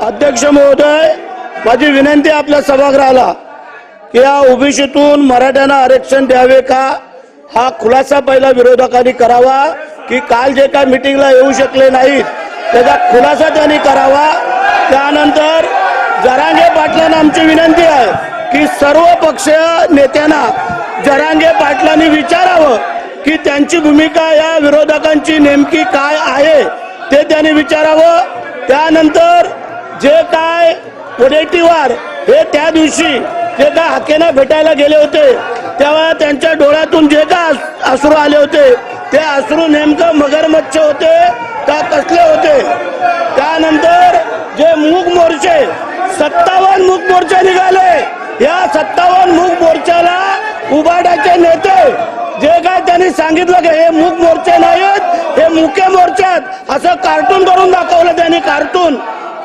अध्यक्ष महोदय माझी विनंती आपल्या सभागृहाला की या ओबीसीतून मराठ्यांना आरक्षण द्यावे का? हा खुलासा पहिला विरोधकांनी करावा की काल जे काय मिटिंगला येऊ शकले नाहीत त्याचा खुलासा त्यांनी करावा. त्यानंतर जरांगे पाटलांना आमची विनंती आहे की सर्व पक्षीय नेत्यांना जरांगे पाटलांनी विचारावं की त्यांची भूमिका या विरोधकांची नेमकी काय आहे ते त्यांनी विचारावं. त्यानंतर जे काय वडेट्टीवार हे त्या दिवशी जे काय हाकेना भेटायला गेले होते तेव्हा त्यांच्या डोळ्यातून जे काय अश्रू आले होते ते अश्रू नेमकं मगरमच्छ होते का कसले होते? त्यानंतर जे मूग मोर्चे सत्तावन्न मूग मोर्चे निघाले. या सत्तावन्न मूग मोर्चाला उबाडाचे नेते जे काय त्यांनी सांगितलं की हे मूग मोर्चे नाहीत हे मुके आहेत असं कार्टून करून दाखवलं त्यांनी कार्टून.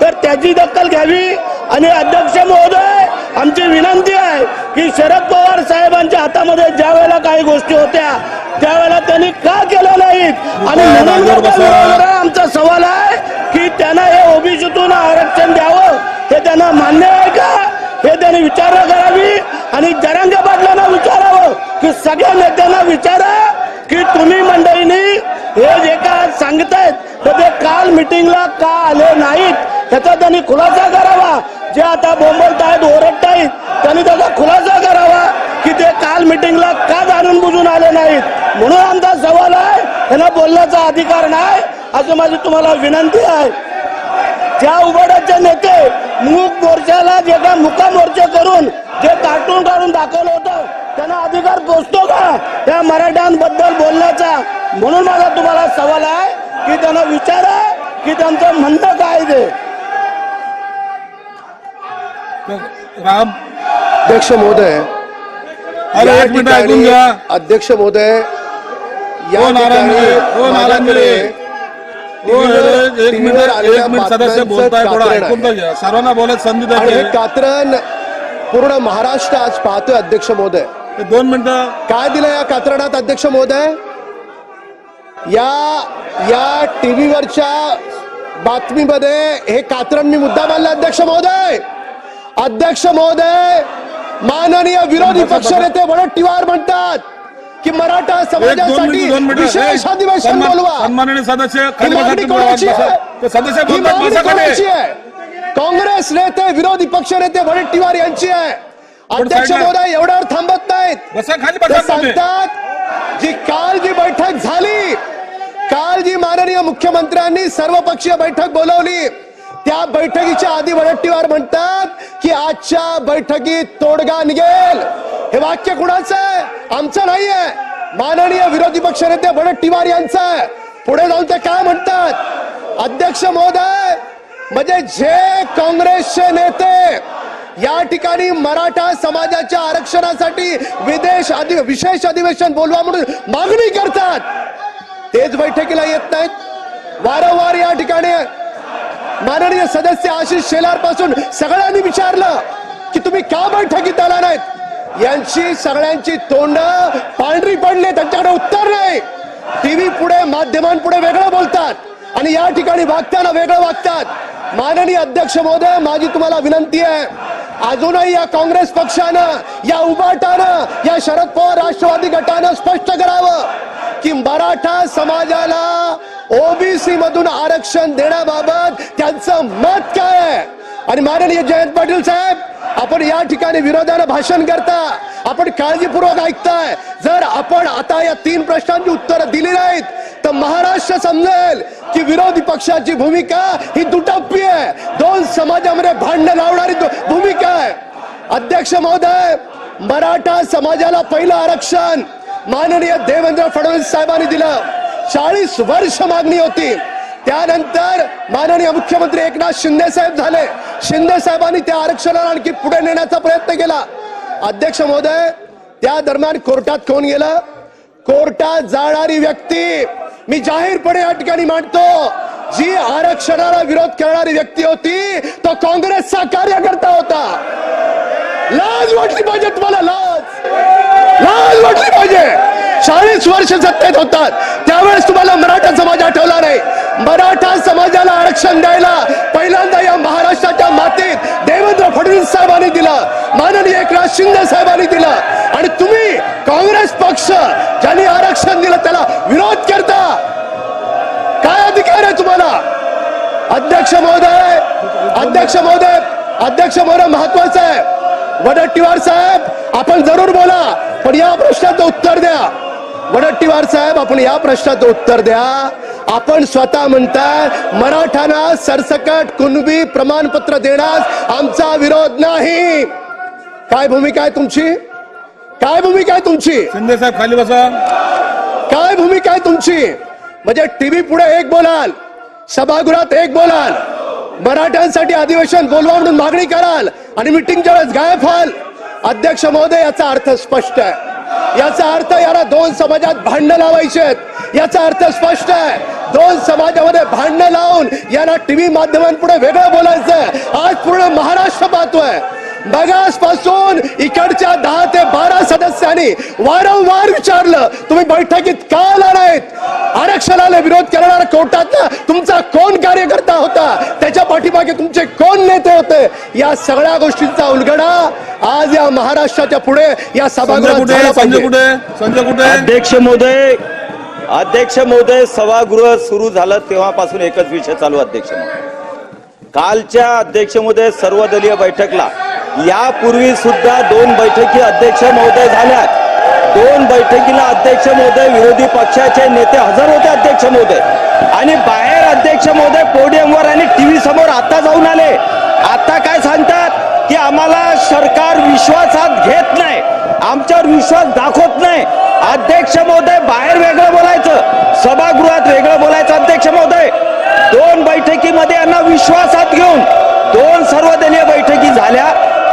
तर त्याची दखल घ्यावी. आणि अध्यक्ष महोदय आमची विनंती आहे की शरद पवार साहेबांच्या हातामध्ये ज्या वेळेला काही गोष्टी होत्या त्यावेळेला त्यांनी का केल्या नाहीत? आणि म्हणून आमचा सवाल आहे की त्यांना हे ओबीसीतून आरक्षण द्यावं? हे त्यांना मान्य आहे का? हे त्यांनी विचारणा करावी. आणि जरांगे पाटलांना विचारावं की सगळ्या नेत्यांना विचारा की तुम्ही मंडळींनी हे जे काय सांगतायत तर ते काल मिटिंगला का आले नाहीत? त्याचा त्यांनी खुलासा करावा. जे आता बोंबलतायत ओरडतायत त्यांनी त्याचा खुलासा करावा की ते काल मिटिंगला का जाणून बुजून आले नाहीत? म्हणून आमचा सवाल आहे त्यांना बोलण्याचा अधिकार नाही असं माझी तुम्हाला विनंती आहे. ज्या उघड्याचे नेते मूक मोर्चाला जे काय मुका मोर्चे करून जे कार्टून काढून दाखवलं होतं त्यांना अधिकार पोचतो का? त्या मराठ्यांबद्दल बोलण्याचा. म्हणून माझा तुम्हाला सवाल आहे की त्यांना विचारा की त्यांचं म्हणणं काय ते. राम. अध्यक्ष महोदय अरे एक मिनिट ऐकून घ्या. अध्यक्ष महोदय या हो हो हो, एक मिनिट सदस्य बातम्यांचं बोलताय थोडं कात्रण ऐकून तर आहे. घ्या सर्वांना बोलायची संधी हे द्या. कात्रण पूर्ण महाराष्ट्र आज पाहतोय अध्यक्ष महोदय. दोन मिनिटं. काय दिलं या कात्रणात अध्यक्ष महोदय? या या टीव्हीवरच्या बातमीमध्ये हे कात्रण मी मुद्दा मानला अध्यक्ष महोदय! अध्यक्ष महोदय माननीय विरोधी पक्ष नेते वडट्टीवार म्हणतात की मराठा समाजासाठी विशेष अधिवेशन बोलवा. सन्माननीय सदस्य काँग्रेस नेते विरोधी पक्ष नेते वडट्टीवार यांची आहे. अध्यक्ष. महोदय एवढ्यावर थांबत नाहीत. सांगतात जी काल जी बैठक झाली काल जी माननीय मुख्यमंत्र्यांनी सर्वपक्षीय बैठक बोलवली त्या बैठकीच्या आधी वडट्टीवार म्हणतात की आजच्या बैठकीत तोडगा निघेल. हे वाक्य कुणाचं आहे? आमचं नाहीये. माननीय विरोधी पक्ष नेते वडट्टीवार यांचं आहे. पुढे जाऊन ते काय म्हणतात? अध्यक्ष महोदय म्हणजे जे काँग्रेसचे नेते या ठिकाणी मराठा समाजाच्या आरक्षणासाठी विदेश अधि विशेष अधिवेशन बोलवा म्हणून मागणी करतात. तेच बैठकीला येत नाहीत. वारंवार या ठिकाणी माननीय सदस्य आशिष शेलारपासून सगळ्यांनी विचारलं की तुम्ही का बैठकीत आला नाहीत? यांची सगळ्यांची तोंड पांढरी पडले त्यांच्याकडे उत्तर नाही. टीव्ही पुढे माध्यमांपुढे वेगळं बोलतात आणि या ठिकाणी वागताना वेगळं वागतात. माननीय अध्यक्ष महोदय माझी तुम्हाला विनंती आहे अजूनही या काँग्रेस पक्षानं या उबाटानं या शरद पवार राष्ट्रवादी गटानं स्पष्ट करावं की मराठा समाजाला ओबीसी मधून आरक्षण देण्याबाबत त्यांचं मत काय आहे? आणि माननीय जयंत पाटील साहेब आपण या ठिकाणी विरोधानं भाषण करता आपण काळजीपूर्वक ऐकताय. जर आपण आता या तीन प्रश्नांची उत्तरं दिली नाहीत तर महाराष्ट्र समजेल की विरोधी पक्षाची भूमिका ही दुटप्पी आहे. दोन समाजामध्ये भांडण लावणारी भूमिका आहे. अध्यक्ष महोदय मराठा समाजाला पहिलं आरक्षण माननीय देवेंद्र फडणवीस साहेबांनी दिलं. चाळीस वर्ष मागणी होती. त्यानंतर माननीय मुख्यमंत्री एकनाथ शिंदे साहेब झाले. शिंदे साहेबांनी त्या आरक्षणाला आणखी पुढे नेण्याचा प्रयत्न केला. अध्यक्ष महोदय त्या दरम्यान कोर्टात कोण गेलं? कोर्टात जाणारी व्यक्ती मी जाहीरपणे या ठिकाणी मांडतो जी आरक्षणाला विरोध करणारी व्यक्ती होती तो काँग्रेसचा कार्यकर्ता होता. लाज वाटली पाहिजे तुम्हाला लाज. लाज वाटली पाहिजे. चाळीस वर्ष सत्तेत होतात. त्या त्यावेळेस तुम्हाला मराठा समाज आठवला नाही. मराठा समाजाला आरक्षण द्यायला पहिल्यांदा या महाराष्ट्राच्या मातीत देवेंद्र फडणवीस साहेबांनी दिला. माननीय एकनाथ शिंदे साहेबांनी दिला. आणि तुम्ही काँग्रेस पक्ष ज्यांनी आरक्षण दिलं त्याला विरोध करता. काय अधिकार आहे तुम्हाला? अध्यक्ष महोदय अध्यक्ष महोदय अध्यक्ष महोदय महत्वाचं आहे. वडट्टीवार साहेब आपण जरूर बोला पण या प्रश्नाचं उत्तर द्या. वडट्टीवार साहेब आपण या प्रश्नाचं उत्तर द्या. आपण स्वतः म्हणताय मराठांना सरसकट कुणबी प्रमाणपत्र देण्यास आमचा विरोध नाही. काय भूमिका आहे तुमची? काय भूमिका आहे तुमची? शिंदे साहेब खाली बसा. काय भूमिका आहे तुमची? म्हणजे टीव्ही पुढे एक बोलाल सभागृहात एक बोलाल मराठ्यांसाठी अधिवेशन बोलवा म्हणून मागणी कराल आणि मिटिंगच्या वेळेस गायब व्हाल. अध्यक्ष महोदय याचा अर्थ स्पष्ट आहे. याचा अर्थ याला दोन समाजात भांडणं लावायचे आहेत. याचा अर्थ स्पष्ट आहे. दोन समाजामध्ये भांडणं लावून याला टीव्ही माध्यमांपुढे वेगळं बोलायचं आज पूर्ण महाराष्ट्र पाहतोय. बगासपासून इकडच्या दहा ते बारा सदस्यांनी वारंवार विचारलं तुम्ही बैठकीत का आला नाहीत? आरक्षणाला विरोध करणारा कोर्टातला तुमचा कोण कार्यकर्ता होता? त्याच्या पाठीमागे तुमचे कोण नेते होते? या सगळ्या गोष्टींचा उलगडा आज या महाराष्ट्राच्या पुढे या सभागृहात कुठे? झाला संजय पाहिजे. कुठे? संजय कुठे? अध्यक्ष महोदय अध्यक्ष महोदय सभागृह सुरू झालं तेव्हापासून एकच विषय चालू अध्यक्ष महोदय. कालच्या अध्यक्ष महोदय सर्वदलीय बैठकला. यापूर्वी सुद्धा दोन बैठकी अध्यक्ष महोदय झाल्यात. दोन बैठकीला अध्यक्ष महोदय विरोधी पक्षाचे नेते हजर होते अध्यक्ष महोदय. आणि बाहेर अध्यक्ष महोदय पोडियमवर आणि टीव्ही समोर आता जाऊन आले. आता काय सांगतात? की आम्हाला सरकार विश्वासात घेत नाही. आमच्यावर विश्वास दाखवत नाही. अध्यक्ष महोदय बाहेर वेगळं बोलायचं. सभागृहात वेगळं बोलायचं अध्यक्ष महोदय दोन बैठकीमध्ये यांना विश्वासात घेऊन दोन सर्वदलीय बैठकी झाल्या.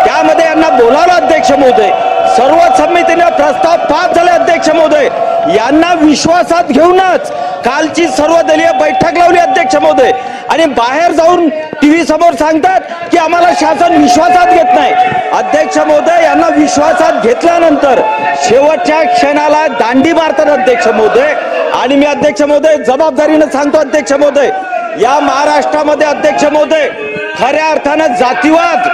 त्यामध्ये यांना बोलावलं अध्यक्ष महोदय. सर्व समितीने प्रस्ताव पास झाले अध्यक्ष महोदय. यांना विश्वासात घेऊनच कालची सर्वदलीय बैठक लावली अध्यक्ष महोदय. आणि बाहेर जाऊन टीव्ही समोर सांगतात की आम्हाला शासन विश्वासात घेत नाही. अध्यक्ष महोदय यांना विश्वासात घेतल्यानंतर शेवटच्या क्षणाला दांडी मारतात अध्यक्ष महोदय. आणि मी अध्यक्ष महोदय जबाबदारीनं सांगतो अध्यक्ष महोदय. या महाराष्ट्रामध्ये अध्यक्ष महोदय खऱ्या अर्थानं जातीवाद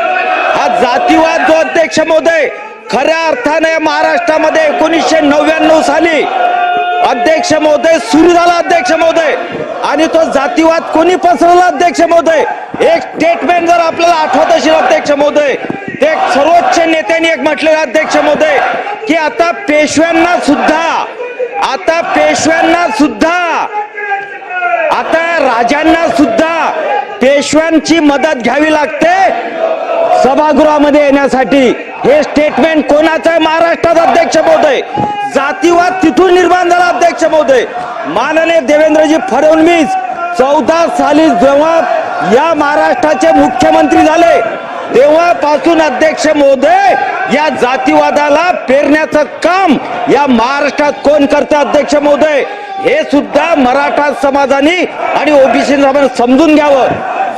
जातीवाद जो अध्यक्ष महोदय खऱ्या अर्थाने महाराष्ट्रामध्ये एकोणीसशे नव्याण्णव साली अध्यक्ष महोदय सुरू झाला अध्यक्ष महोदय. आणि तो जातीवाद कोणी पसरवला अध्यक्ष महोदय? एक स्टेटमेंट जर आपल्याला आठवत असेल अध्यक्ष महोदय ते एक सर्वोच्च नेत्यांनी एक म्हटलेलं अध्यक्ष महोदय की आता पेशव्यांना सुद्धा आता पेशव्यांना सुद्धा आता राजांना सुद्धा पेशव्यांची मदत घ्यावी लागते. सभागृहामध्ये येण्यासाठी हे स्टेटमेंट कोणाचं? आहे महाराष्ट्रात अध्यक्ष महोदय. जातीवाद तिथून निर्माण झाला अध्यक्ष महोदय. माननीय देवेंद्रजी फडणवीस चौदा साली जेव्हा या महाराष्ट्राचे मुख्यमंत्री झाले तेव्हापासून अध्यक्ष महोदय या जातीवादाला पेरण्याचं काम या महाराष्ट्रात कोण करते अध्यक्ष महोदय? हे सुद्धा मराठा समाजाने आणि ओबीसी समाजाने समजून घ्यावं.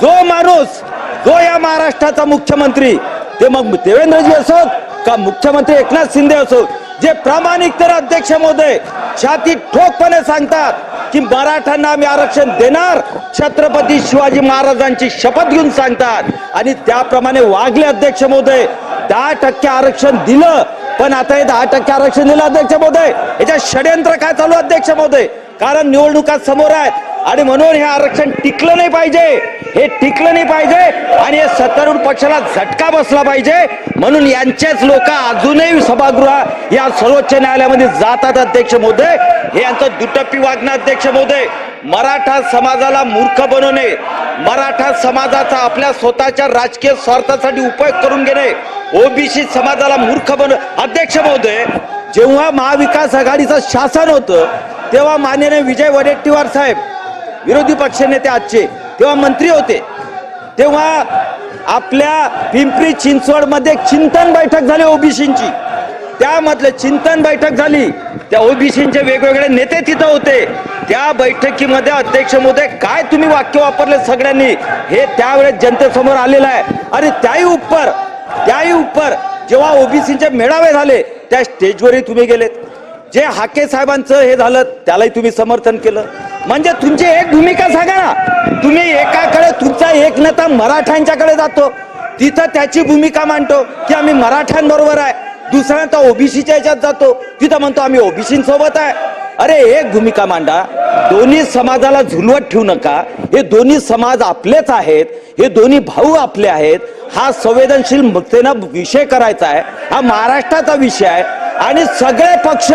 जो माणूस तो या महाराष्ट्राचा मुख्यमंत्री. ते मग देवेंद्रजी असोत का मुख्यमंत्री एकनाथ शिंदे असोत? जे प्रामाणिक तर अध्यक्ष महोदय छाती ठोकपणे सांगतात की मराठ्यांना आम्ही आरक्षण देणार. छत्रपती शिवाजी महाराजांची शपथ घेऊन सांगतात. आणि त्याप्रमाणे वागले अध्यक्ष महोदय दहा टक्के आरक्षण दिलं. पण आता हे दहा टक्के आरक्षण दिलं अध्यक्ष महोदय. याच्या षडयंत्र काय चालू अध्यक्ष महोदय? कारण निवडणुका समोर आहेत. आणि म्हणून हे आरक्षण टिकलं नाही पाहिजे. हे टिकलं नाही पाहिजे आणि हे सत्तारूढ पक्षाला झटका बसला पाहिजे. म्हणून यांचेच लोक अजूनही सभागृह या सर्वोच्च न्यायालयामध्ये जातात अध्यक्ष महोदय. हे यांचं दुटप्पी वागणं अध्यक्ष महोदय. मराठा समाजाला मूर्ख बनवणे मराठा समाजाचा आपल्या स्वतःच्या राजकीय स्वार्थासाठी उपयोग करून घेणे ओबीसी समाजाला मूर्ख बन अध्यक्ष महोदय जेव्हा महाविकास आघाडीचं शासन होतं तेव्हा माननीय विजय वडेट्टीवार साहेब विरोधी पक्षनेते आजचे तेव्हा मंत्री होते. तेव्हा आपल्या पिंपरी चिंचवडमध्ये चिंतन बैठक झाली ओबीसींची. त्यामधलं चिंतन बैठक झाली. त्या ओबीसींचे वेगवेगळे नेते तिथं होते. त्या बैठकीमध्ये अध्यक्ष मोदय काय तुम्ही वाक्य वापरले सगळ्यांनी? हे त्यावेळेस जनतेसमोर आलेलं आहे. आणि त्याही उपर त्याही उपर जेव्हा ओबीसीचे मेळावे झाले त्या स्टेजवरही तुम्ही गेलेत. जे हाके साहेबांचं हे झालं त्यालाही तुम्ही समर्थन केलं. म्हणजे तुमची एक भूमिका सांगा ना. तुम्ही एकाकडे तुमचा एक नेता मराठ्यांच्याकडे जातो. तिथं त्याची भूमिका मांडतो की आम्ही मराठ्यांबरोबर आहे. दुसऱ्यांदा ओबीसीच्या याच्यात जातो. तिथं म्हणतो आम्ही ओबीसींसोबत आहे. अरे एक भूमिका मांडा. दोन्ही समाजाला झुलवत ठेवू नका. हे दोन्ही समाज आपलेच आहेत. हे दोन्ही भाऊ आपले आहेत. हा संवेदनशील मुक्तेनं विषय करायचा आहे. हा महाराष्ट्राचा विषय आहे. आणि सगळे पक्ष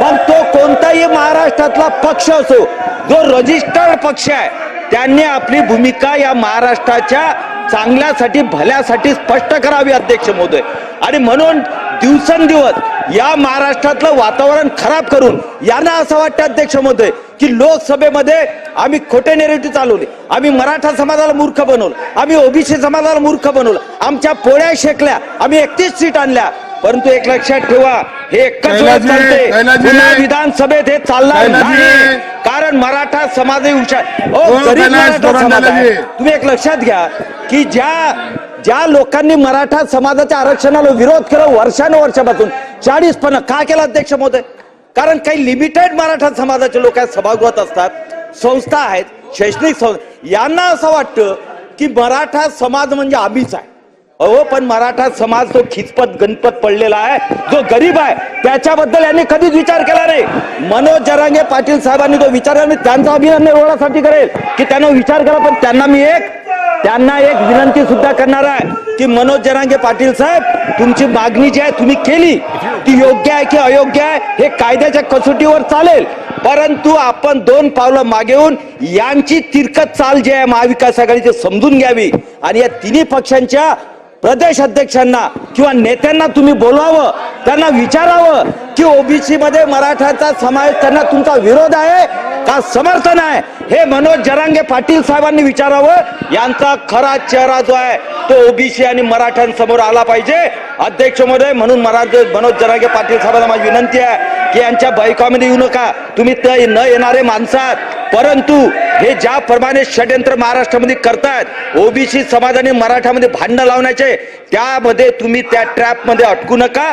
मग तो कोणताही महाराष्ट्रातला पक्ष असो जो रजिस्टर्ड पक्ष आहे त्यांनी आपली भूमिका या महाराष्ट्राच्या चांगल्यासाठी भल्यासाठी स्पष्ट करावी अध्यक्ष महोदय. आणि म्हणून दिवसेंदिवस या महाराष्ट्रातलं वातावरण खराब करून यांना असं वाटतं अध्यक्ष महोदय की लोकसभेमध्ये आम्ही खोटे नेरेटिव्ह चालवले आम्ही मराठा समाजाला मूर्ख बनवलं आम्ही ओबीसी समाजाला मूर्ख बनवलं आमच्या पोळ्या शेकल्या आम्ही एकतीस सीट आणल्या परंतु एक लक्षात ठेवा हे एकच विधानसभेत हे चालणार. नाही. कारण मराठा समाज हे हुशार समाज. तुम्ही एक लक्षात घ्या की ज्या ज्या लोकांनी मराठा समाजाच्या आरक्षणाला विरोध केला वर्षानुवर्षापासून चाळीस पण का केला अध्यक्ष महोदय? कारण काही लिमिटेड मराठा समाजाचे लोक आहेत सभागृहात असतात संस्था आहेत शैक्षणिक संस्था यांना असं वाटतं की मराठा समाज म्हणजे आम्हीच आहे. अहो पण मराठा समाज तो खिचपत गणपत पडलेला आहे. जो गरीब आहे त्याच्याबद्दल यांनी कधीच विचार केला नाही. मनोज जरांगे पाटील साहेबांनी तो विचार मी त्यांचा अभिनंदन एवढ्यासाठी करेल की त्यांना विचार केला पण त्यांना मी एक त्यांना एक विनंती सुद्धा करणार आहे की मनोज जरांगे पाटील साहेब तुमची मागणी जी आहे तुम्ही केली. ती योग्य आहे की अयोग्य आहे हे कायद्याच्या कसोटीवर चालेल. परंतु आपण दोन पावलं मागे येऊन यांची तिरकत चाल जी आहे महाविकास आघाडीची समजून घ्यावी. आणि या तिन्ही पक्षांच्या प्रदेश अध्यक्षांना किंवा नेत्यांना तुम्ही बोलवावं. त्यांना विचारावं की ओबीसी मध्ये मराठाचा समावेश त्यांना तुमचा विरोध आहे का समर्थन आहे? हे मनोज जरांगे पाटील साहेबांनी विचारावं. यांचा खरा चेहरा जो आहे तो ओबीसी आणि मराठ्यांसमोर आला पाहिजे. अध्यक्ष महोदय म्हणून मराठ मनोज जरांगे पाटील साहेबांना माझी विनंती आहे की यांच्या बैकामध्ये येऊ नका. तुम्ही ते न येणारे माणसात. परंतु हे ज्याप्रमाणे षडयंत्र महाराष्ट्रामध्ये करतायत ओबीसी समाजाने मराठामध्ये भांडणं लावण्याचे त्यामध्ये तुम्ही त्या ट्रॅपमध्ये अटकू नका.